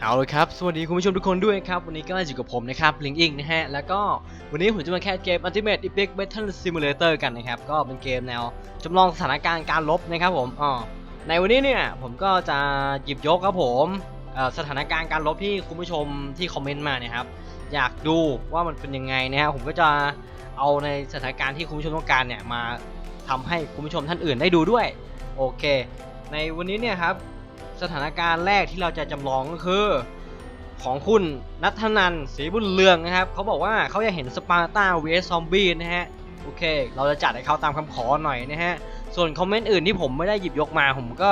เอาเลยครับ สวัสดีคุณผู้ชมทุกคนด้วยครับ วันนี้ก็อยู่กับผมนะครับลิงอิงนะฮะ แล้วก็วันนี้ผมจะมาแคสเกม Ultimate Epic Battle Simulator กันนะครับ ก็เป็นเกมแนวจำลองสถานการณ์การลบนะครับผมอ๋อในวันนี้เนี่ยผมก็จะหยิบยกครับผมสถานการณ์การลบที่คุณผู้ชมที่คอมเมนต์มาเนี่ยครับ อยากดูว่ามันเป็นยังไงนะฮะ ผมก็จะเอาในสถานการณ์ที่คุณผู้ชมต้องการเนี่ยมาทำให้คุณผู้ชมท่านอื่นได้ดูด้วย โอเค ในวันนี้เนี่ยครับ สถานการณ์แรกที่เราจะจำลองก็คือ ของคุณนัทนันศรีบุญเรืองนะครับเขาบอกว่าเขาอยากเห็นสปาร์ตา vs ซอมบี้นะฮะโอเค เราจะจัดให้เขาตามคำขอหน่อยนะฮะส่วนคอมเมนต์อื่นที่ผมไม่ได้หยิบยกมาผมก็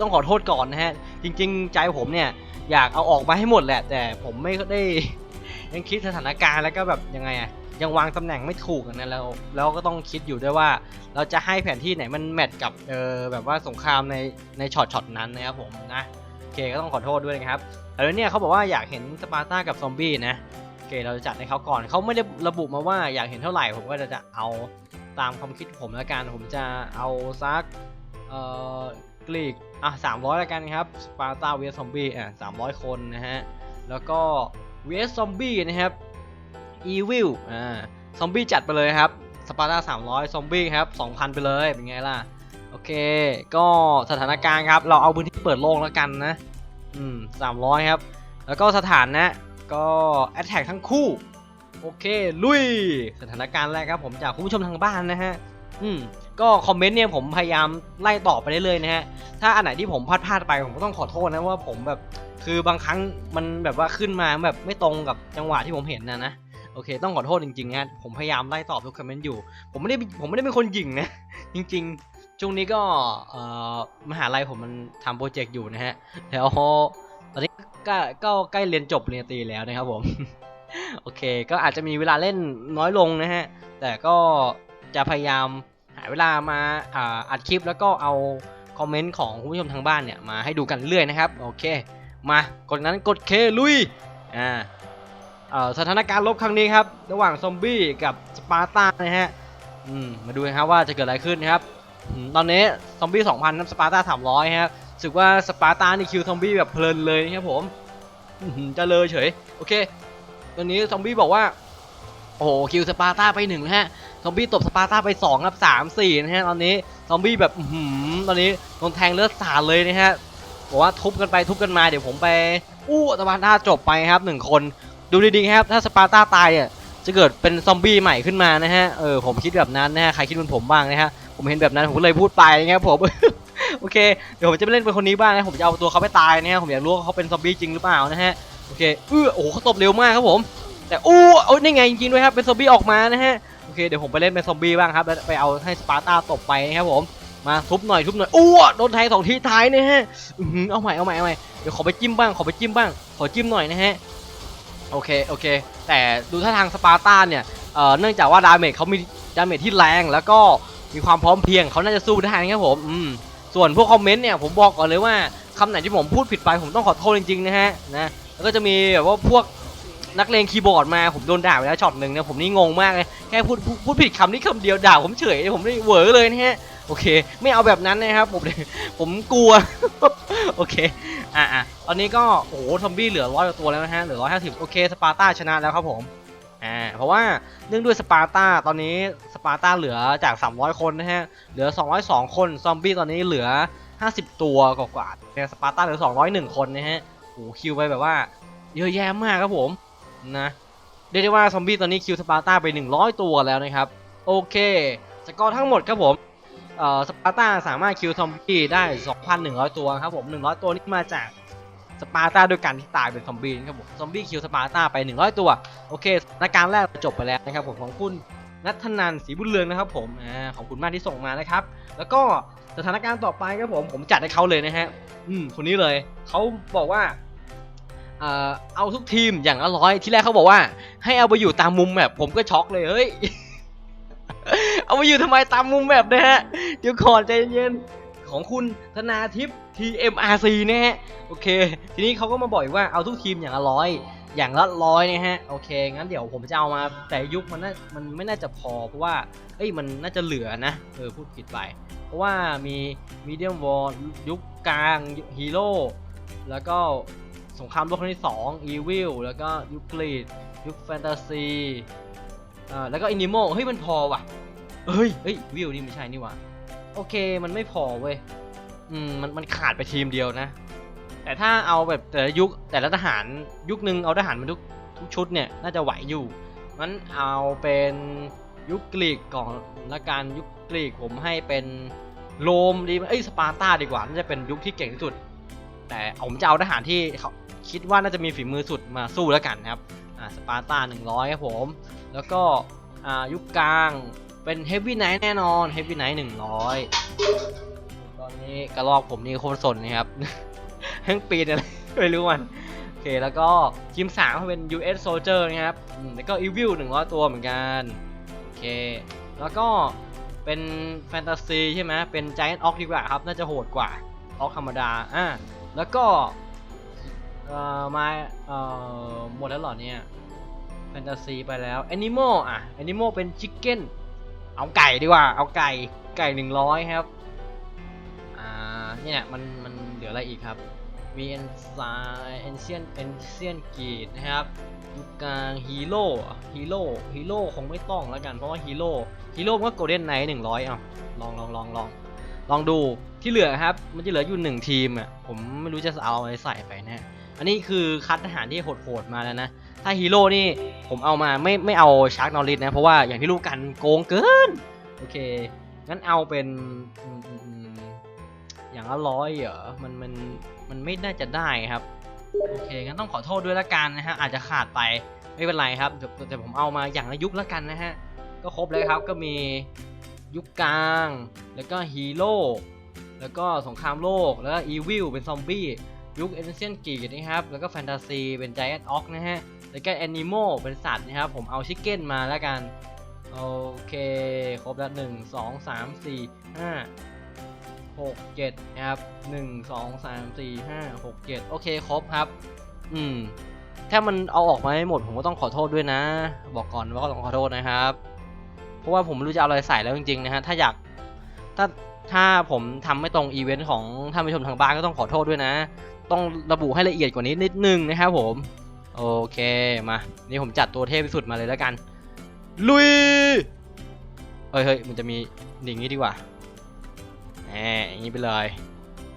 ต้องขอโทษก่อนนะฮะ จริง ๆ ใจผมเนี่ยอยากเอาออกมาให้หมดแหละ แต่ผมไม่ได้ยังคิดสถานการณ์แล้วก็แบบยังไงอะ ยังวางตำแหน่งไม่ถูกนะแล้วแล้วก็ต้องคิดอยู่ด้วยว่า เราจะให้แผนที่ไหนมันแมทกับเออแบบว่าสงครามในในช็อตช็อตนั้นนะครับผมนะโอเคก็ต้องขอโทษด้วยนะครับแล้วเนี่ยเขาบอกว่าอยากเห็นสปาร์ตากับซอมบี้นะโอเคเราจะจัดให้เขาก่อนเขาไม่ได้ระบุมาว่าอยากเห็นเท่าไหร่ผมก็จะจะเอาตามความคิดผมแล้วกันผมจะเอาซักเอ่อกรีกอะสามร้อยแล้วกันครับสปาร์ตาเวสซอมบี้อะสามร้อยคนนะฮะแล้วก็เวสซอมบี้นะครับ อีวิลอ่าซอมบี้จัดไปเลยครับสปาร์ตา300 ซอมบี้ครับ 2,000 ไปเลย เป็นไงล่ะ โอเค ก็สถานการณ์ครับ เราเอาพื้นที่เปิดโล่งแล้วกันนะ อืม 300 ครับ แล้วก็สถานนะ ก็แอตแทกทั้งคู่ โอเค ลุย สถานการณ์แรกครับผมจากคุณผู้ชมทางบ้านนะฮะ อืม ก็คอมเมนต์เนี่ยผมพยายามไล่ต่อไปเรื่อยๆนะฮะ ถ้าอันไหนที่ผมพลาดพลาดไปผมก็ต้องขอโทษนะว่าผมแบบ คือบางครั้งมันแบบว่าขึ้นมาแบบไม่ตรงกับจังหวะที่ผมเห็นนะนะ เคต้องขอโทษจริงๆนะผมพยายามไล่ตอบทุกคอมเมนต์อยู่ ผมไม่ได้ผมไม่ได้เป็นคนหยิ่งนะ จริงๆช่วงนี้ก็มหาลัยผมมันทำโปรเจกต์อยู่นะฮะแล้วตอนนี้ก็ก็ใกล้เรียนจบปริญญาตรีแล้วนะครับผม โอเค ก็อาจจะมีเวลาเล่นน้อยลงนะฮะ แต่ก็จะพยายามหาเวลามาอัดคลิปแล้วก็เอาคอมเมนต์ของคุณผู้ชมทางบ้านเนี่ยมาให้ดูกันเรื่อยนะครับ โอเค มากดนั้นกดเคลุย อ่า สถานการณ์ลบครั้งนี้ครับ ระหว่างซอมบี้กับสปาร์ตานะฮะมมาดูกันครับว่าจะเกิดอะไรขึ้นนครับอตอนนี้ซอมบี้2,000ครับสปาร์ตา300ครับสึกว่าสปาร์ตานี่คิวซอมบี้แบบเพลินเลยนะครับผมจะเลยเฉยโอเคตอนนี้ซอมบี้บอกว่าโอ้โหคิวสปาร์ตาไปหนึ่งนะฮะซอมบี้ตบสปาร์ตาไป2ครับ3 4นะฮะตอนนี้ซอมบี้แบบอตอนนี้โดนแทงเลือดสาดเลยนะฮะบอกว่าทุบกันไปทุบกันมาเดี๋ยวผมไปอู้สปาร์ตาจบไปครับหนึ่งคน ดูดีๆครับ ถ้าสปาร์ตาตายอะจะเกิดเป็นซอมบี้ใหม่ขึ้นมานะฮะ เออผมคิดแบบนั้นนะฮะ ใครคิดเหมือนผมบ้างนะฮะ ผมเห็นแบบนั้นผมก็เลยพูดไปนะครับผม โอเค เดี๋ยวผมจะไปเล่นเป็นคนนี้บ้างนะ ผมจะเอาตัวเขาไปตายนะฮะ ผมอยากรู้ว่าเขาเป็นซอมบี้จริงหรือเปล่านะฮะ โอเค เออโอ้โหเขาตบเร็วมากครับผม แต่อู้โอ้ยนี่ไงจริงๆด้วยครับ เป็นซอมบี้ออกมานะฮะ โอเค เดี๋ยวผมไปเล่นเป็นซอมบี้บ้างครับแล้วไปเอาให้สปาร์ตาตบไปนะครับผม มาทุบหน่อยทุบหน่อย อู้โดนแทงสองทีท้ายนะฮะอื้ออเอาใหม่เอาใหม่เอาใหม่ เดี๋ยวขอไปจิ้มบ้าง ขอไปจิ้มบ้าง ขอจิ้มหน่อยนะฮะ โอเคโอเค แต่ดูท่าทางสปาร์ตาเนี่ยเอ่อเนื่องจากว่าดาเมจเขามีดาเมจที่แรงแล้วก็มีความพร้อมเพียงเขาน่าจะสู้ได้นะครับผมอืมส่วนพวกคอมเมนต์เนี่ยผมบอกก่อนเลยว่าคำไหนที่ผมพูดผิดไปผมต้องขอโทษจริงๆนะฮะนะแล้วก็จะมีแบบว่าพวกนักเลงคีย์บอร์ดมาผมโดนด่าไปแล้วช็อตหนึ่งเนี่ยผมนี่งงมากเลยแค่พูดพูดพูดผิดคำนี้คำเดียวด่าผมเฉยผมนี่เหวอเลยนะฮะ โอเค ไม่เอาแบบนั้นนะครับผมผมกลัว โอเค อะอะตอนนี้ก็ โอ้โห ซอมบี้เหลือร้อยตัวแล้วนะฮะ เหลือร้อยห้าสิบโอเค สปาร์ตาชนะแล้วครับผม อ่า เพราะว่าเนื่องด้วยสปาร์ตาตอนนี้สปาร์ตาเหลือจาก 300 คนนะฮะ เหลือ 202 คน ซอมบี้ตอนนี้เหลือ 50 ตัวกว่าๆแต่สปาร์ตาเหลือ 201 คนนะฮะโอ้หคิวไปแบบว่า เยอะแยะมากครับผม นะเรียกได้ว่าซอมบี้ตอนนี้คิวสปาร์ตาไป 100 ตัวแล้วนะครับ โอเคสกอร์ทั้งหมดครับผม เอ่อสปาร์ตาสามารถคิวซอมบี้ได้ 2,100 ตัวครับผม100 ตัวนี้มาจากสปาร์ตาด้วยกันที่ตายเป็นซอมบี้ครับผมซอมบี้คิวสปาร์ตาไป 100 ตัว โอเคสถานการณ์แรกจบไปแล้วนะครับผมของคุณนัทนันศรีบุญเรืองนะครับผมอ่าขอบคุณมากที่ส่งมานะครับ แล้วก็สถานการณ์ต่อไปครับผมผมจัดให้เขาเลยนะฮะอืมคนนี้เลยเขาบอกว่าเอ่อเอาทุกทีมอย่างละร้อยที่แรกเขาบอกว่า ให้เอาไปอยู่ตามมุมแบบผมก็ช็อกเลยเฮ้ย เอาไปอยู่ทำไมตามมุมแบบนะฮะ เดี๋ยวก่อนใจเย็นของคุณธนาทิพย์ TMRC นะฮะ โอเค ทีนี้เขาก็มาบอกว่าเอาทุกทีมอย่างละร้อยอย่างละร้อยนะฮะ โอเค งั้นเดี๋ยวผมจะเอามาแต่ยุคมันน่ามันไม่น่าจะพอเพราะว่าเอ้ยมันน่าจะเหลือนะ เออพูดผิดไป เพราะว่ามีมีเดียมวอลยุคกลางฮีโร่แล้วก็สงครามโลกครั้งที่สองอีวิลแล้วก็ยุคลิดยุคแฟนตาซีอ่าแล้วก็อินิโมเฮ้ยมันพอว่ะ เฮ้ยเฮ้ยวิลนี่ไม่ใช่นี่หว่าโอเคมันไม่พอเว้ยอืมมันมันขาดไปทีมเดียวนะ แต่ถ้าเอาแบบแต่ละยุคแต่ละทหารยุคนึงเอาทหารมาทุกทุกชุดเนี่ยน่าจะไหวอยู่งั้นเอาเป็นยุคกรีกก่อนละกันยุคกรีกผมให้เป็นโรมดีไหมเอ้ยสปาร์ตาดีกว่าน่าจะเป็นยุคที่เก่งที่สุด แต่ผมจะเอาทหารที่เขาคิดว่าน่าจะมีฝีมือสุดมาสู้แล้วกันนะครับอ่าสปาร์ตา100ครับผม แล้วก็อ่ายุคกลาง เป็นเฮฟวี่ไนท์แน่นอนเฮฟวี่ไนท์100ตอนนี้กระลอกผมนี่โคตรสนนะครับทั้งปีนอะไรไม่รู้มัน โอเคแล้วก็ทีมสามเป็น US Soldier นะครับแล้วก็ Evil 100ตัวเหมือนกัน โอเค แล้วก็เป็นแฟนตาซีใช่ไหมเป็น Giant Ox ดีกว่าครับ น่าจะโหดกว่าออกธรรมดา อะแล้วก็เอ่อมาเอ่อหมดแล้วเหรอเนี่ยแฟนตาซีไปแล้ว Animal อะ Animal เป็น Chicken เอาไก่ดีกว่า เอาไก่ ไก่100ครับ อ่า เนี่ยมัน มันเหลืออะไรอีกครับ มีเอนไซเอนเซียนเอนเซียนกีดนะครับยุคกลางฮีโร่ ฮีโร่ ฮีโร่คงไม่ต้องแล้วกัน เพราะว่าฮีโร่ ฮีโร่ก็โกลเด้นไนท์หนึ่งร้อยอะลองลองลองลอง ลองดู ที่เหลือครับ มันจะเหลืออยู่หนึ่งทีมอะ ผมไม่รู้จะเอาอะไรใส่ไปนะอันนี้คือคัดทหารที่โหดๆมาแล้วนะ ถ้าฮีโร่นี่ผมเอามาไม่ไม่เอาชาร์กนอริสนะ เพราะว่าอย่างที่รู้กันโกงเกิน โอเค งั้นเอาเป็นอย่างละร้อยเหรอ มันมันมันไม่น่าจะได้ครับ โอเค งั้นต้องขอโทษด้วยละกันนะฮะ อาจจะขาดไปไม่เป็นไรครับเดี๋ยวแต่ผมเอามาอย่างละยุคละกันนะฮะ ก็ครบเลยครับก็มียุคกลาง แล้วก็ฮีโร่แล้วก็สงครามโลกแล้วก็อีวิลเป็นซอมบี้ ยุคเอเชียนกีนะครับแล้วก็แฟนตาซีเป็นไจแอนต์ออกนะฮะแล้วก็แอนิโมเป็นสัตว์นะครับ ผมเอาชิคเก้นมาแล้วกันโอเค ครบแล้วหนึ่งสองสามสี่ห้าหกเจ็ดนะครับหนึ่งสองสามสี่ห้าหกเจ็ดโอเคครบครับ อืม ถ้ามันเอาออกมาไม่หมด ผมก็ต้องขอโทษด้วยนะ บอกก่อนว่าก็ต้องขอโทษนะครับ เพราะว่าผมไม่รู้จะเอาอะไรใส่แล้วจริงๆนะฮะถ้าอยากถ้าถ้าผมทำไม่ตรงอีเวนต์ของท่านผู้ชมทางบ้านก็ต้องขอโทษด้วยนะ ต้องระบุให้ละเอียดกว่านี้นิดนึงนะครับผม โอเคมา นี่ผมจัดตัวเทพที่สุดมาเลยแล้วกัน ลุย เฮ้ยเฮ้ยมันจะมีอย่างนี้ดีกว่าแหมอย่างนี้ไปเลย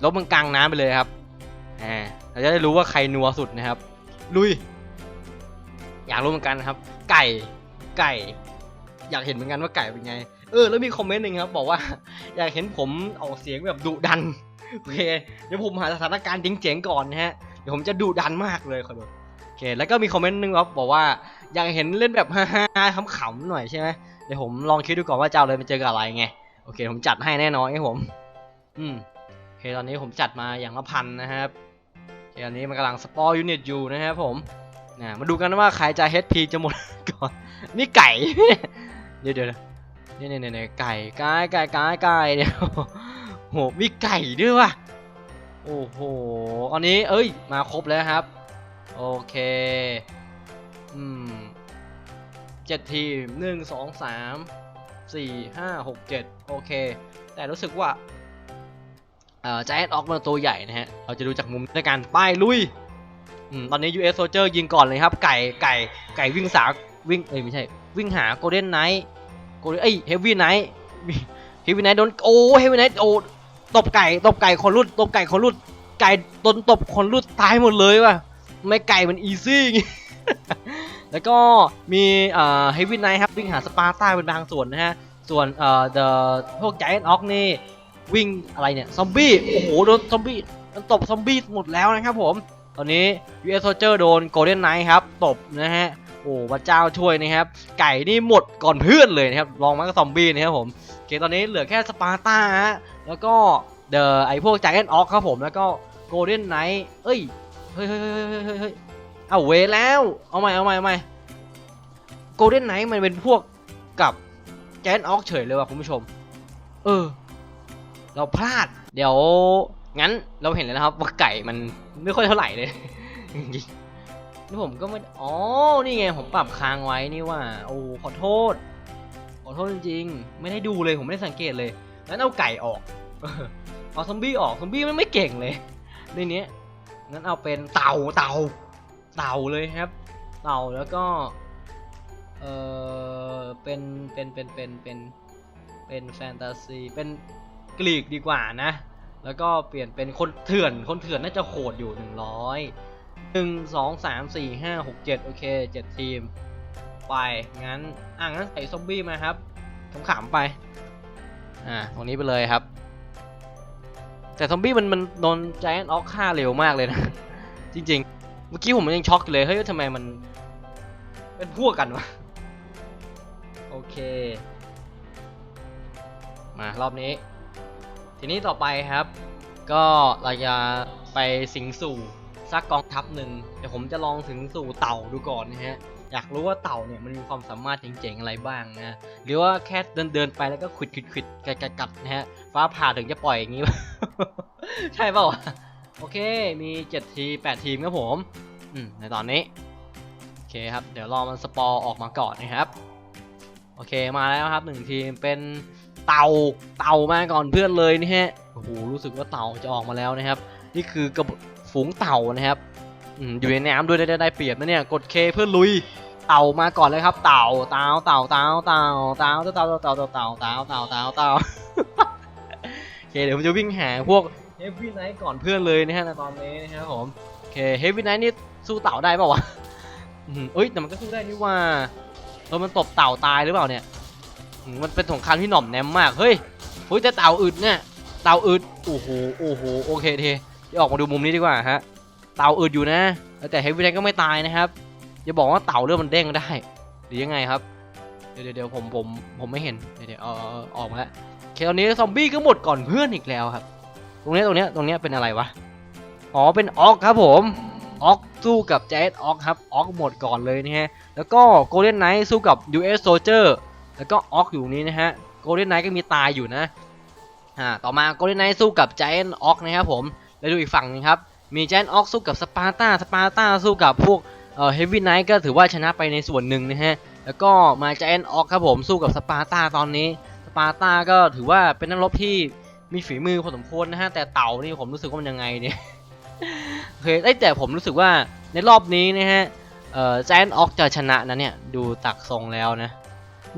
ลบมันกลางน้ำไปเลยครับแหมเราจะได้รู้ว่าใครนัวสุดนะครับ ลุย อยากรู้เหมือนกันนะครับ ไก่ ไก่ อยากเห็นเหมือนกันว่าไก่เป็นไง เออ แล้วมีคอมเมนต์หนึ่งครับ บอกว่า อยากเห็นผมออกเสียงแบบดุดัน โอเคเดี๋ยวผมหาสถานการณ์เจ๋งๆก่อนนะฮะเดี๋ยวผมจะดุดันมากเลยขอดูโอเคแล้วก็มีคอมเมนต์หนึงครับบอกว่าอยากเห็นเล่นแบบฮ่าๆขำๆหน่อยใช่ไหมเดี๋ยวผมลองคิดดูก่อนว่าจะเอาเลยไปเจอกับอะไรไงโอเค ผมจัดให้แน่นอนครับผม อืมโอเคตอนนี้ผมจัดมาอย่างละพันนะครับโอเคตอนนี้มันกำลังสปอร์ยูนิตอยู่นะครับผมนะมาดูกันว่าใครจะ HP จะหมดก่อน นี่ไก่ เดี๋ยวเดี๋ยวเนี่ยเนี่ยเนี่ยไก่ไก่ไก่ไก่ไก่เนี่ยว โหมีไก่ด้วยว่ะโอ้โหอันนี้เอ้ยมาครบแล้วครับ โอเคอืมเจ็ดทีมหนึ่งสองสามสี่ห้าหกเจ็ดโอเค แต่รู้สึกว่าเอ่อใจแอนออกมาตัวใหญ่นะฮะ เราจะดูจากมุมด้วยกันไปลุยอืมตอนนี้ US Soldier ยิงก่อนเลยครับ ไก่ไก่ไก่วิ่งสาวิ่งเอ้ยไม่ใช่ วิ่งหา Golden Knight โกลเอ้ย Heavy Knight Heavy Knight โดนโอ้ Heavy Knight โอ้ ตบไก่ตบไก่คนรุดตบไก่คนรุดไก่โดนตบคนรุดตายหมดเลยว่ะไม่ไก่มันอีซี่อย่างงี้แล้วก็มีเอ่อ Heavy Knight ครับวิ่งหาสปาร์ต้าเป็นบางส่วนนะฮะ ส่วนเอ่อ The พวก Giant Ox นี่วิ่งอะไรเนี่ย ซอมบี้ โอ้โห โดนซอมบี้โดนตบซอมบี้หมดแล้วนะครับผม ตอนนี้ US Soldier โดน Golden Knight ครับ ตบนะฮะ โอ้พระเจ้าช่วยนะครับ ไก่นี่หมดก่อนเพื่อนเลยนะครับ ลองมาก็ซอมบี้นะครับผม ตอนนี้เหลือแค่สปาร์ตาฮะแล้วก็เดอไอพวก Giant Ox ครับผมแล้วก็ Golden Knight เอ้ยเฮ้ยเฮ้ยเฮ้ยเฮ้ยเฮ้ยเฮ้ยเอาเวแล้วเอาใหม่เอาใหม่เอาใหม่ Golden Knight มันเป็นพวกกับ Giant Ox เฉยเลยว่ะคุณผู้ชม เออ เราพลาด เดี๋ยวงั้นเราเห็นแล้วนะครับว่าไก่มันไม่ค่อยเท่าไหร่เลยจริงๆนี่ผมก็ไม่ อ๋อ นี่ไงผมปรับค้างไว้นี่ว่า โอ้ ขอโทษ ขอโทษจริงๆ ไม่ได้ดูเลยผมไม่ได้สังเกตเลยงั้นเอาไก่ออกเอาซอมบี้ออกซอมบี้มันไม่เก่งเลยในนี้งั้นเอาเป็นเต่าเต่าเต่าเลยครับ เต่าแล้วก็เออเป็นเป็นเป็นเป็นเป็นเป็นแฟนตาซีเป็นกรีกดีกว่านะ แล้วก็เปลี่ยนเป็นคนเถื่อนคนเถื่อนน่าจะโหดอยู่100 1 2 3 4 5 6 7โอเค7ทีม ไปงั้นอะงั้นใส่ซอมบี้มาครับขำๆไปอ่าตรงนี้ไปเลยครับ แต่ซอมบี้มันมันโดนแจนออกฆ่าเร็วมากเลยนะ จริงๆ เมื่อกี้ผมยังช็อกเลยเฮ้ยทำไมมัน เป็นพวกกันวะโอเค มารอบนี้ ทีนี้ต่อไปครับ ก็เราจะไปสิงสู่ ซักกองทัพหนึ่งเดี๋ยวผมจะลองสิงสู่เต่าดูก่อนนะฮะอยากรู้ว่าเต่าเนี่ยมันมีความสามารถเจ๋งๆอะไรบ้างนะหรือว่าแค่เดินเดินๆไปแล้วก็ขวิดขวิดขวิดกัดกัดนะฮะฟ้าผ่าถึงจะปล่อยอย่างนี้ ใช่เปล่าโอเคมี7ที8ทีมครับผมอืมในตอนนี้โอเคครับเดี๋ยวรอมันสปอร์ออกมาก่อนนะครับโอเคมาแล้วครับหนึ่งทีมเป็นเต่าเต่ามาก่อนเพื่อนเลยนี่ฮะโอ้โหรู้สึกว่าเต่าจะออกมาแล้วนะครับ นี่คือกระ ฝูงเต่านะครับอยู่ในน้ำด้วยได้ได้เปรียบนะเนี่ยกดเคเพื่อลุยเต่ามาก่อนเลยครับ เต่าเต่าเต่าเต่าเต่าเต่าเต่าเต่าเต่าเต่าเต่าเต่าเต่าเต่าโอเคเดี๋ยวผมจะวิ่งหาพวกเฮฟวี่ไนท์ก่อนเพื่อนเลยนะฮะในตอนนี้นะครับผมโอเคเฮฟวี่ไนท์นี่สู้เต่าได้ป่าวะเอ้ยแต่มันก็สู้ได้นี่ว่าเออมันตบเต่าตายหรือเปล่าเนี่ยมันเป็นสงครามที่หน่อมแนมมากเฮ้ยเฮ้ยแต่เต่าอึดเนี่ยเต่าอึดโอ้โหโอ้โหโอเคเท ดี๋ยวออกมาดูมุมนี้ดีกว่าฮะ เต่าอึดอยู่นะ แต่เฮฟวี่ไนท์ก็ไม่ตายนะครับ อย่าบอกว่าเต่าเรื่องมันเด้งได้ หรือยังไงครับ เดี๋ยวเดี๋ยวผมผมผมไม่เห็น เดี๋ยวเดี๋ยวออออกมาแล้วเคตอนนี้ซอมบี้ก็หมดก่อนเพื่อนอีกแล้วครับ ตรงนี้ตรงนี้ตรงนี้เป็นอะไรวะ อ๋อเป็นออกครับผมออกสู้กับแจ๊ดออกครับออกหมดก่อนเลยนะฮะ แล้วก็โกลเด้นไนท์สู้กับ US Soldier แล้วก็ออกอยู่นี้นะฮะโกลเด้นไนท์ก็มีตายอยู่นะอ่าต่อมาโกลเด้นไนท์สู้กับ Giant ออกนะครับผม แล้วดูอีกฝั่งหนึงครับ มี Giant ออกสู้กับสปาร์ตาสปาร์ตาสู้กับพวกเอ่อ Heavy Knight ก็ถือว่าชนะไปในส่วนหนึ่งนะฮะ แล้วก็มา Giant ออกครับผมสู้กับสปาร์ตาตอนนี้ สปาร์ตาก็ถือว่าเป็นนักรบที่มีฝีมือพอสมควรนะฮะ แต่เต่านี่ผมรู้สึกว่ามันยังไงเนี่ยโอเคแต่ผมรู้สึกว่าในรอบนี้นะฮะเอ่อ Giant ออกจะชนะนะเนี่ยดูตักทรงแล้วนะ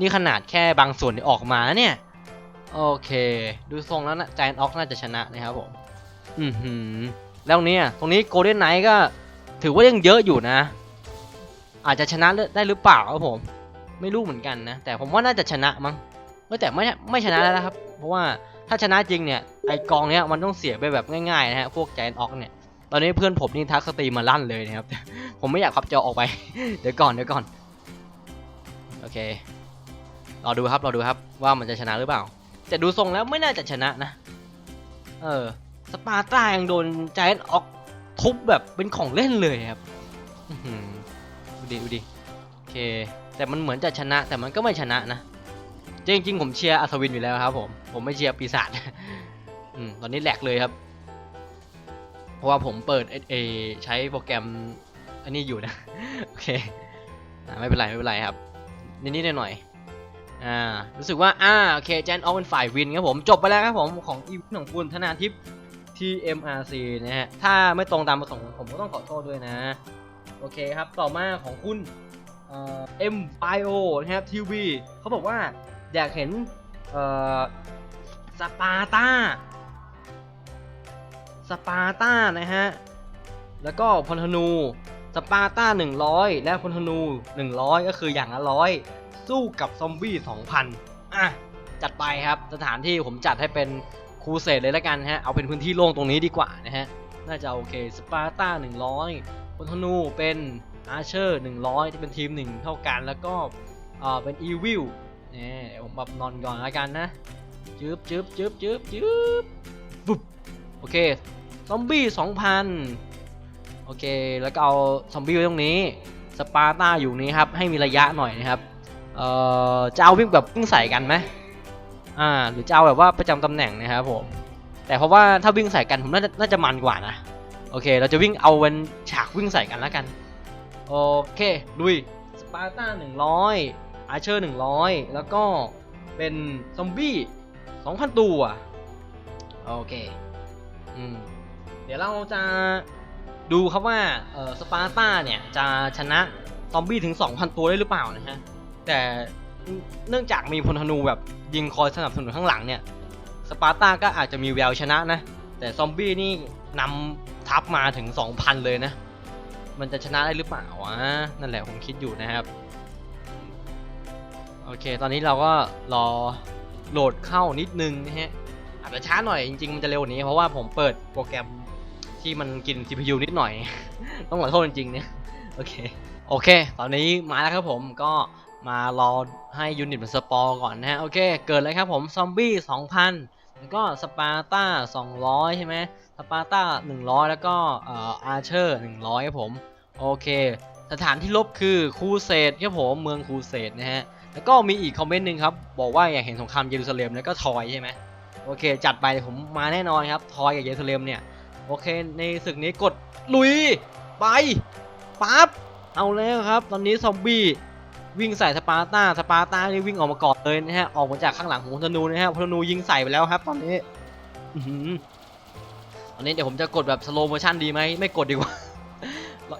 นี่ขนาดแค่บางส่วนที่ออกมาเนี่ย โอเค ดูทรงแล้วนะ Giant ออกน่าจะชนะนะครับผม อือหือแล้วเนี่ยตรงนี้ Golden Knight ก็ถือว่ายังเยอะอยู่นะ อาจจะชนะได้หรือเปล่าครับผม ไม่รู้เหมือนกันนะ แต่ผมว่าน่าจะชนะมั้งแต่ไม่ไม่ชนะแล้วนะครับ เพราะว่าถ้าชนะจริงเนี่ยไอกองเนี้ยมันต้องเสียไปแบบง่ายๆนะฮะพวกแจนออกเนี่ยตอนนี้เพื่อนผมนี่ทักสตรีมมาลั่นเลยนะครับ ผมไม่อยากขับจอออกไป เดี๋ยวก่อนเดี๋ยวก่อน โอเครอดูครับรอดูครับว่ามันจะชนะหรือเปล่า แต่ดูทรงแล้วไม่น่าจะชนะนะ เออ สปาร์ต้ายังโดนไจนออกทุบแบบเป็นของเล่นเลยครับดูดิดูดิโอเค แต่มันเหมือนจะชนะแต่มันก็ไม่ชนะนะจริงๆผมเชียร์อัศวินอยู่แล้วครับผมผมไม่เชียร์ปีศาจตอนนี้แหลกเลยครับ เพราะว่าผมเปิดเอเอใช้โปรแกรมอันนี้อยู่นะโอเคไม่เป็นไรไม่เป็นไรครับนิดๆหน่อยๆอ่ารู้สึกว่าอ่าโอเคแจนออกเป็นฝ่ายวินครับผมจบไปแล้วครับผมของอีวินของคุณธนาทิพย์ TMRC นะฮะ ถ้าไม่ตรงตามประสงค์ผมก็ต้องขอโทษด้วยนะ โอเคครับ ต่อมาของคุณเอ่อ MIO นะครับ TV เขาบอกว่าอยากเห็นสปาร์ตาสปาร์ตานะฮะ แล้วก็พลธนูสปาร์ตา100 และพลธนู 100 ก็คืออย่างละร้อยสู้กับซอมบี้ 2,000 อะ จัดไปครับ สถานที่ผมจัดให้เป็น ครูเสดเลยแล้วกันฮะ เอาเป็นพื้นที่โล่งตรงนี้ดีกว่านะฮะ น่าจะโอเค สปาร์ตา100พลธนูเป็นอาร์เชอร์ 100ที่เป็นทีม 1 เท่ากัน แล้วก็เอ่อเป็นอีวิลเนี่ยผมแบบนอนก่อนแล้วกันนะ จึ๊บจึ๊บจึ๊บจึ๊บจึ๊บปุ๊บโอเค ซอมบี้ 2,000 โอเค แล้วก็เอาซอมบี้ไว้ตรงนี้ สปาร์ตาอยู่นี้ครับ ให้มีระยะหน่อยนะครับ เอ่อ จะเอาวิ่งแบบวิ่งใส่กันไหม อ่าหรือจะเอาแบบว่าประจำตำแหน่งนะครับผม แต่เพราะว่าถ้าวิ่งใส่กันผมน่าจะน่าจะมันกว่านะ โอเค เราจะวิ่งเอาเป็นฉากวิ่งใส่กันแล้วกัน โอเคลุยสปาร์ตา100อาร์เชอร์100แล้วก็เป็นซอมบี้2,000ตัวโอเคอืมเดี๋ยวเราจะดูครับว่าเออสปาร์ตาเนี่ยจะชนะซอมบี้ถึง 2,000 ตัวได้หรือเปล่านะฮะ แต่ เนื่องจากมีพลธนูแบบยิงคอยสนับสนุนข้างหลังเนี่ย สปาร์ตาก็อาจจะมีแววชนะนะ แต่ซอมบี้นี่นำทัพมาถึง 2,000 เลยนะ มันจะชนะได้หรือเปล่าวะนั่นแหละผมคิดอยู่นะครับ โอเค ตอนนี้เราก็รอโหลดเข้านิดนึงนะฮะ อาจจะช้าหน่อยจริงๆ มันจะเร็วนี้ เพราะว่าผมเปิดโปรแกรมที่มันกิน CPU นิดหน่อย ต้องขอโทษจริงๆเนี่ย โอเค โอเค ตอนนี้มาแล้วครับผมก็ มารอให้ยูนิตมันสปอร์ก่อนนะฮะ โอเค เกิดเลยครับผมซอมบี้2,000แล้วก็สปาร์ต้า200 ใช่ไหมสปาร์ต้า100 แล้วก็เอ่ออาร์เชอร์100 ครับผม โอเค สถานที่ลบคือคูเซตครับผม เมืองคูเซตนะฮะ แล้วก็มีอีกคอมเมนต์หนึ่งครับ บอกว่าอยากเห็นสงครามเยรูซาเล็มแล้วก็ทอยใช่ไหมโอเค จัดไปผมมาแน่นอนครับ ทอยกับเยรูซาเล็มเนี่ย โอเค ในศึกนี้กดลุยไปปั๊บเอาแล้วครับ ตอนนี้ซอมบี้ วิ่งใส่สปาร์ตาสปาร์ตานี่วิ่งออกมาก่อนเลยนะฮะออกมาจากข้างหลังของธนูนะฮะธนูยิงใส่ไปแล้วครับ ตอนนี้อื้อหือตอนนี้เดี๋ยวผมจะกดแบบสโลโมชั่นดีไหมไม่กดดีกว่า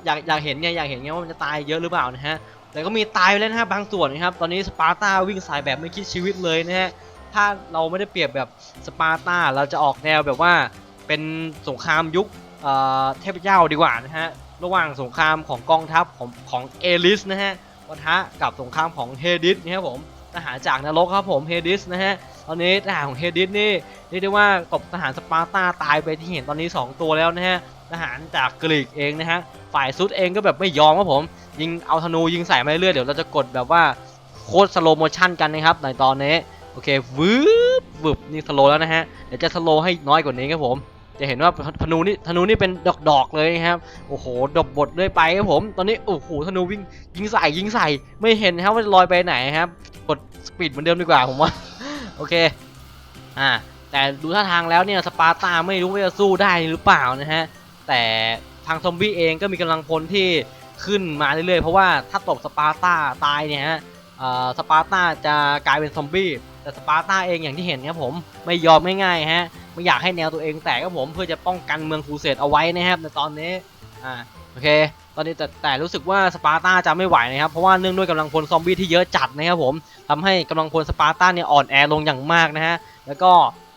อยากอยากเห็นไงอยากเห็นไงว่ามันจะตายเยอะหรือเปล่านะฮะแต่ก็มีตายไปแล้วนะฮะบางส่วนนะครับตอนนี้สปาร์ตาวิ่งใส่แบบไม่คิดชีวิตเลยนะฮะถ้าเราไม่ได้เปรียบแบบสปาร์ตาเราจะออกแนวแบบว่าเป็นสงครามยุคเเทพเจ้าดีกว่านะฮะระหว่างสงครามของกองทัพของของเอลิสนะฮะ ปะทะกับสงครามของเฮดิสนะครับผมทหารจากนรกครับผมเฮดิสนะฮะตอนนี้ทหารของเฮดิสนี่เรียกได้ว่ากบทหารสปาร์ตาตายไปที่เห็นตอนนี้ 2 ตัวแล้วนะฮะทหารจากกรีกเองนะฮะฝ่ายซุดเองก็แบบไม่ยอมครับผม ยิงเอาธนูยิงใส่มาเรื่อยเดี๋ยวเราจะกดแบบว่าโคตรสโลโมชั่นกันนะครับในตอนนี้โอเควืบวืบนี่สโลแล้วนะฮะเดี๋ยวจะสโลให้น้อยกว่านี้ครับผม จะเห็นว่าธนูนี่ธนูนี่เป็นดอกๆเลยนะครับโอ้โหดบบดเลยไปครับผมตอนนี้โอ้โหธนูวิ่งยิงใส่ยิงใส่ไม่เห็นครับว่าจะลอยไปไหนครับกดสปีดเหมือนเดิมดีกว่าผมว่าโอเคอ่าแต่ดูท่าทางแล้วเนี่ยสปาร์ตาไม่รู้ว่าจะสู้ได้หรือเปล่านะฮะแต่ทางซอมบี้เองก็มีกำลังพลที่ขึ้นมาเรื่อยๆเพราะว่าถ้าตบสปาร์ตาตายเนี่ยฮะสปาร์ตาจะกลายเป็นซอมบี้แต่สปาร์ตาเองอย่างที่เห็นครับผมไม่ยอมง่ายๆฮะ ไม่อยากให้แนวตัวเองแตกครับผมเพื่อจะป้องกันเมืองครูเสดเอาไว้นะครับในตอนนี้อ่าโอเค ตอนนี้แต่แต่รู้สึกว่าสปาร์ตาจะไม่ไหวนะครับ เพราะว่าเนื่องด้วยกำลังพลซอมบี้ที่เยอะจัดนะครับผมทำให้กำลังพลสปาร์ตาเนี่ยอ่อนแอลงอย่างมากนะฮะแล้วก็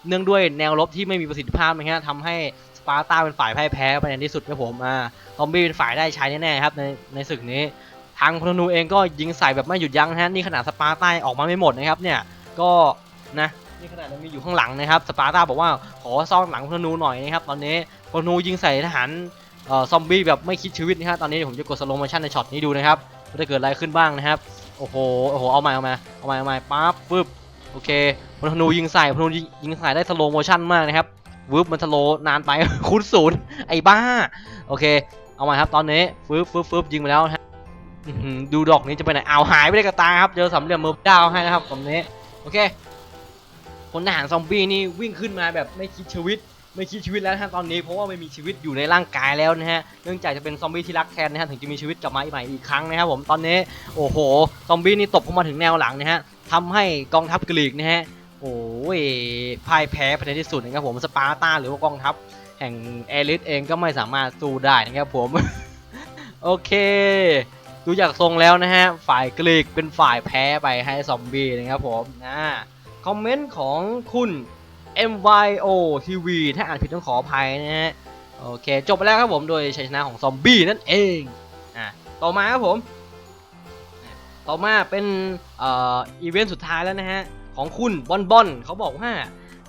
เนื่องด้วยแนวรบที่ไม่มีประสิทธิภาพนะฮะทำให้สปาร์ตาเป็นฝ่ายพ่ายแพ้ไปในที่สุดครับผมอ่าซอมบี้เป็นฝ่ายได้ใช้แน่ๆครับในในศึกนี้ ทางพลนูเองก็ยิงใส่แบบไม่หยุดยั้งนะฮะนี่ขนาดสปาร์ตาออกมาไม่หมดนะครับเนี่ยก็นะ นี่ขนาดยังมีอยู่ข้างหลังนะครับสปาร์ตาบอกว่าขอซ่อนหลังพนูหน่อยนะครับตอนนี้พนูยิงใส่ทหารซอมบี้แบบไม่คิดชีวิตนะฮะตอนนี้ผมจะกดสโลโมชั่นในช็อตนี้ดูนะครับว่าจะเกิดอะไรขึ้นบ้างนะครับโอ้โหโอ้โหเอาใหม่เอาใหม่เอาใหม่เอาใหม่ปั๊บปึ๊บโอเคพนูยิงใส่พนูยิงใส่ได้สโลโมชั่นมากนะครับวืบมันสโลนานไปคูณศูนย์ไอ้บ้าโอเคเอาใหม่ครับตอนนี้ฟึบฟึบฟึบยิงไปแล้วฮะดูดอกนี้จะไปไหนเอาหายไปเลยกระตาครับเจอสามเหลี่ยมมือดาวให้นะครับตรงนี้โอเค พลทหารซอมบี้นี่วิ่งขึ้นมาแบบไม่คิดชีวิต ไม่คิดชีวิตแล้วนะฮะตอนนี้เพราะว่าไม่มีชีวิตอยู่ในร่างกายแล้วนะฮะเนื่องจากจะเป็นซอมบี้ที่รักแค้นนะฮะถึงจะมีชีวิตกลับมาอีกใหม่อีกครั้งนะครับผมตอนนี้โอ้โหซอมบี้นี่ตบเข้ามาถึงแนวหลังนะฮะทำให้กองทัพกรีกนะฮะโอ้ยพ่ายแพ้ไปในที่สุดนะครับผมสปาร์ตาหรือว่ากองทัพแห่งเอลิสเองก็ไม่สามารถสู้ได้นะครับผมโอเคดูจากทรงแล้วนะฮะ ฝ่ายกรีกเป็นฝ่ายแพ้ไปให้ซอมบี้นะครับผมนะค อมเมนต์ของคุณ MYO TV ถ้าอ่านผิดต้องขออภัยนะฮะ โอเค จบไปแล้วครับผมโดยชัยชนะของซอมบี้นั่นเอง อะ ต่อมาครับผม ต่อมาเป็นเอ่ออีเวนต์สุดท้ายแล้วนะฮะ ของคุณบอนบอนเขาบอกว่า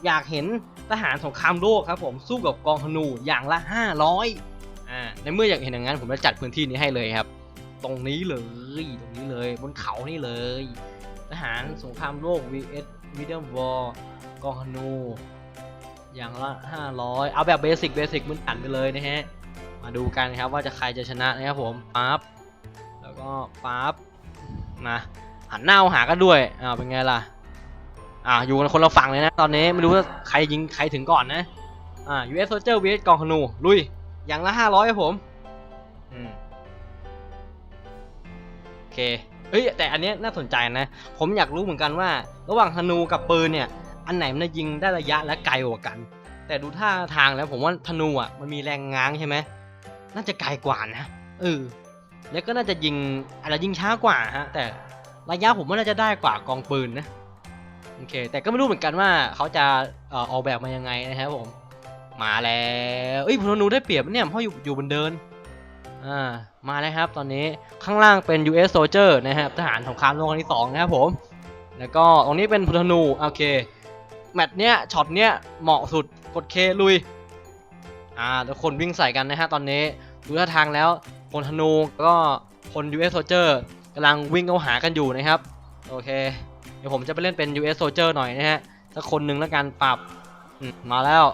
อยากเห็นทหารสงครามโลกครับผมสู้กับกองธนูอย่างละ 500อ่าในเมื่ออยากเห็นอย่างนั้นผมจะจัดพื้นที่นี้ให้เลยครับ ตรงนี้เลยตรงนี้เลยบนเขานี่เลย ทหารสงครามโลก vs medium war กองธนู อย่างละ 500 เอาแบบเบสิกเบสิกมันอันไปเลยนะฮะ มาดูกันครับว่าจะใครจะชนะนะครับผมปั๊บแล้วก็ปั๊บมาหันหน้าเอาหากันด้วยอ้าวเป็นไงล่ะอ่าอยู่กันคนละฝั่งเลยนะ ตอนนี้ไม่รู้ว่าใครยิงใครถึงก่อนนะอ่า US Soldier vs กองธนู ลุย อย่างละ 500ครับผมอืมโอเค เอ้ยแต่อันเนี้ยน่าสนใจนะ ผมอยากรู้เหมือนกันว่า ระหว่างธนูกับปืนเนี่ย อันไหนมันจะยิงได้ระยะและไกลกว่ากัน แต่ดูท่าทางแล้วผมว่าธนูอะมันมีแรงง้างใช่ไหมน่าจะไกลกว่านะเออแล้วก็น่าจะยิงอาจจะยิงช้ากว่าฮะแต่ระยะผมว่าน่าจะได้กว่ากองปืนนะโอเค แต่ก็ไม่รู้เหมือนกันว่าเขาจะเอ่อออกแบบมายังไงนะครับผม มาแล้วเอ้ยพลนูได้เปรียบเนี่ยเพราะอยู่อยู่บนเดิน อ่ามาแล้วครับตอนนี้ข้างล่างเป็น US Soldier นะครับทหารสงครามโลกครั้งที่สองนะครับผม แล้วก็ตรงนี้เป็นพลนูโอเคแมตช์เนี้ยช็อตเนี้ยเหมาะสุดกดเคลุยอ่าแล้วคนวิ่งใส่กันนะฮะตอนนี้ดูท่าทางแล้วพลธนูก็พล US Soldier กำลังวิ่งเข้าหากันอยู่นะครับ โอเค เดี๋ยวผมจะไปเล่นเป็น US Soldier หน่อยนะฮะสักคนหนึ่งแล้วกันปรับอืมมาแล้ว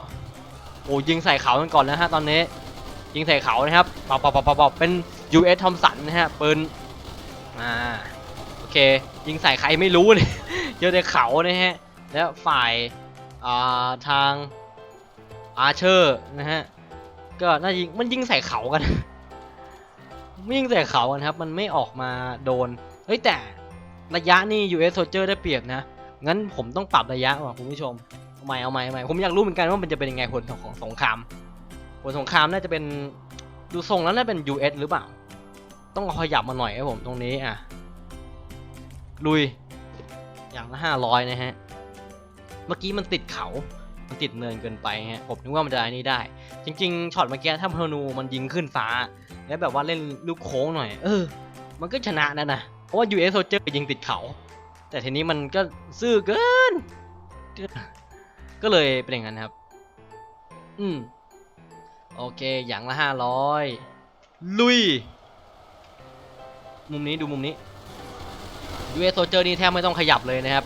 โอ้ยิงใส่เขากันก่อนแล้วฮะตอนนี้ ยิงใส่เขานะครับปอบปอบปอบปอบเป็น US Thompson นะฮะปืนอ่าโอเค ยิงใส่ใครไม่รู้เลยเจอแต่เขานะฮะแล้วฝ่ายอ่าทางอาเชอร์นะฮะก็น่ายิงมันยิงใส่เขากันไม่ยิงใส่เขากันครับ มันไม่ออกมาโดนเฮ้ยแต่ระยะนี่ US Soldier ได้เปรียบนะ งั้นผมต้องปรับระยะว่ะคุณผู้ชมเอาใหม่เอาใหม่เอาใหม่ผมอยากรู้เหมือนกันว่ามันจะเป็นยังไงผลของสงคราม ลสงครามน่าจะเป็นดูทรงแล้วน่าจะเป็น US หรือเปล่า ต้องขยับมาหน่อยครับผมตรงนี้อะ ลุย อย่างละห้าร้อยนะฮะ เมื่อกี้มันติดเขา มันติดเนินเกินไปฮะ ผมนึกว่ามันจะอันนี้ได้ จริงๆช็อตเมื่อกี้ถ้าพนูมันยิงขึ้นฟ้า แล้วแบบว่าเล่นลูกโค้งหน่อย เออ มันก็ชนะนะนะ เพราะว่า US Soldier ยิงติดเขา แต่ทีนี้มันก็ซื่อเกิน ก็เลยเป็นอย่างนั้นครับ อืม โอเค อย่างละห้าร้อยลุย มุมนี้ดูมุมนี้ US Soldier นี่แทบไม่ต้องขยับเลยนะครับ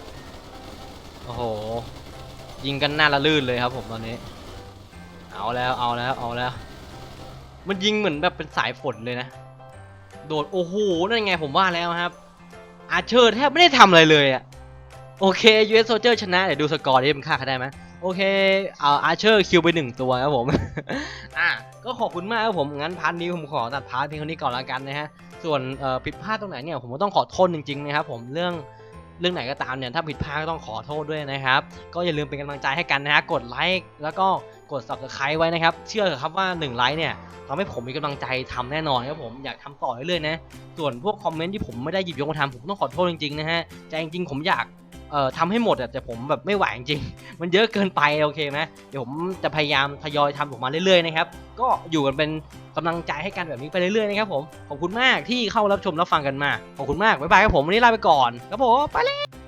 โอ้โห ยิงกันหน้าละลื่นเลยครับผมตอนนี้ เอาแล้วเอาแล้วเอาแล้ว มันยิงเหมือนแบบเป็นสายฝนเลยนะ โดด โอ้โห นั่นไงผมว่าแล้วครับ อาเชอร์แทบไม่ได้ทำอะไรเลยอะโอเค US Soldier ชนะ เดี๋ยวดูสกอร์ดิมันฆ่าเขาได้ไหม โอเคเอาอาเชอร์คิวไปหนึ่งตัวครับผมอะก็ขอบคุณมากครับผมงั้นพาร์ทนี้ผมขอตัดพาร์ทเพียงเท่านี้ก่อนละกันนะฮะส่วนผิดพลาดตรงไหนเนี่ยผมก็ต้องขอโทษจริงๆนะครับผมเรื่องเรื่องไหนก็ตามเนี่ยถ้าผิดพลาดก็ต้องขอโทษด้วยนะครับ ก็อย่าลืมเป็นกำลังใจให้กันนะฮะกดไลค์แล้วก็กด subscribe ไว้นะครับ เชื่อเถอะครับว่า1ไลค์เนี่ยทำให้ผมมีกำลังใจทำแน่นอนครับผมอยากทำต่อเรื่อยๆนะส่วนพวกคอมเมนต์ที่ผมไม่ได้หยิบยกมาทำผมต้องขอโทษจริงๆนะฮะแต่จริงๆผมอยาก เอ่อทำให้หมดอะแต่ผมแบบไม่ไหวจริงๆมันเยอะเกินไปโอเคไหมเดี๋ยวผมจะพยายามทยอยทำออกมาเรื่อยๆนะครับก็อยู่กันเป็นกำลังใจให้กันแบบนี้ไปเรื่อยๆนะครับผมขอบคุณมากที่เข้ารับชมรับฟังกันมาขอบคุณมากบ๊ายบายครับผมวันนี้ลาไปก่อนครับผมไปเลย